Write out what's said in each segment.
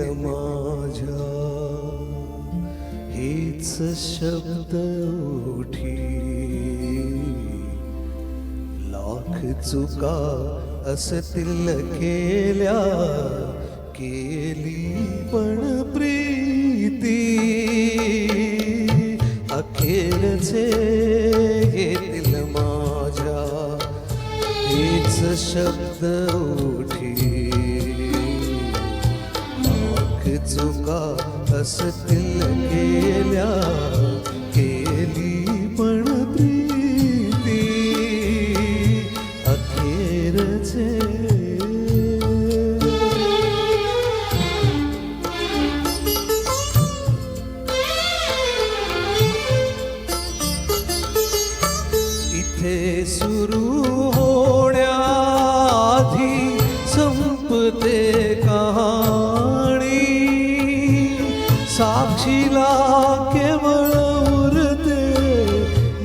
माझ्या. हेच शब्द उठी. लाख चुका असतील केल्या केली पण प्रीती. अखेरचे येतील माझ्या. हेच शब्द उठी. चुका असतील केल्या केली पण प्रीती. अखेरचे. इथे सुरू होण्याआधी संपते कहा साक्षीला केवळ उरते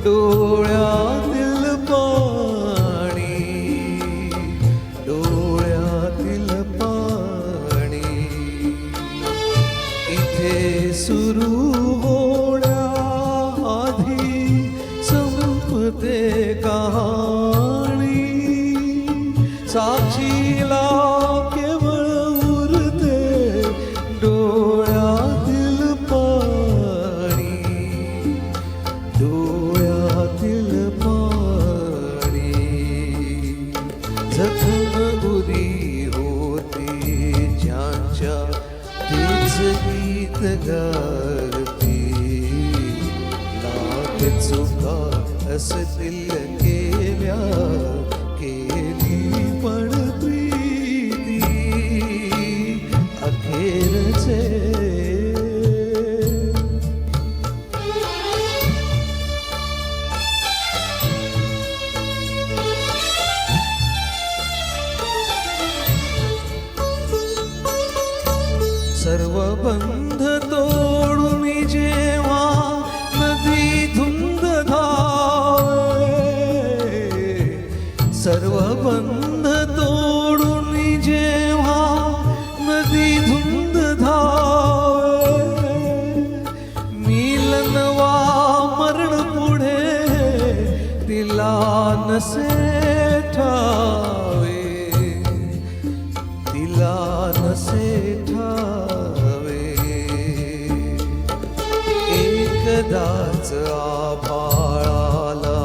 डोळ्यातील पाणी डोळ्यातील पाणी. इथे सुरू होण्याआधी संपते कहा गीत लाख चुका असतील केल्या केली पण प्रीती. अखेरचे सर्व बंध नसे ठावे तिला नसे ठावे एकदाच आभाळाला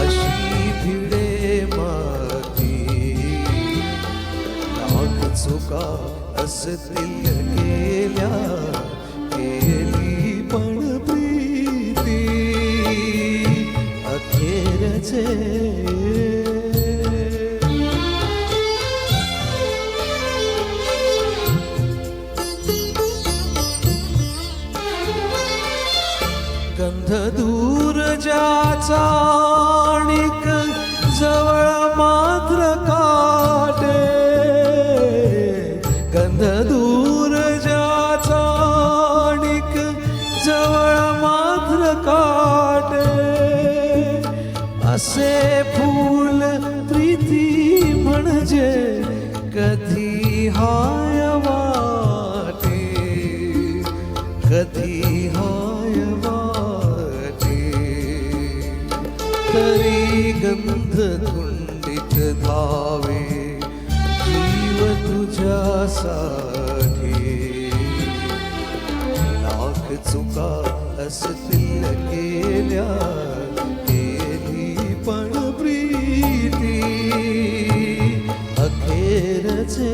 अशी भिडे माती. चुका असतील केल्या गंध दूर ज्याचा आणिक जवळ मात्र काटे. गंध दूर ज्याचा आणिक जवळ मात्र काटे. असे फूल प्रीती म्हणजे कधी तरी गंध कुंडित धावे जीव तुझ्यासाठी. लाख चुका असतील केल्या केली पण प्रीती. अखेरचे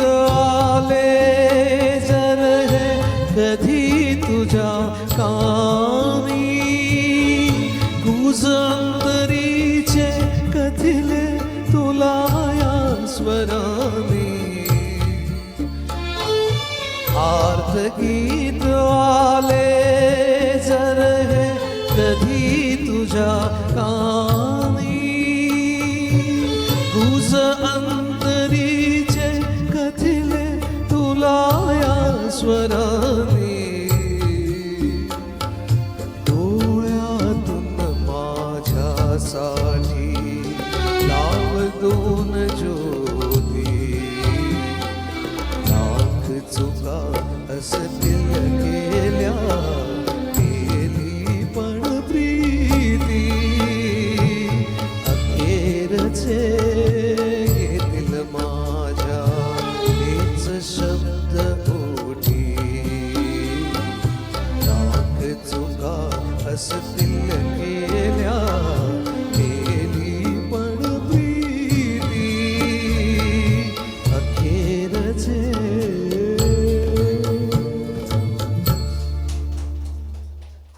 गीत आले जर हे कधी तुझ्या कानी गुजंतरीचे कथिले तुला या स्वरानी. आर्थ गीत आले जर हे कधी तुझ्या कानी स्वराने डोळ्यातून माझ्यासाठी लाव दोन ज्योती. लाख चुका असत्य केल्या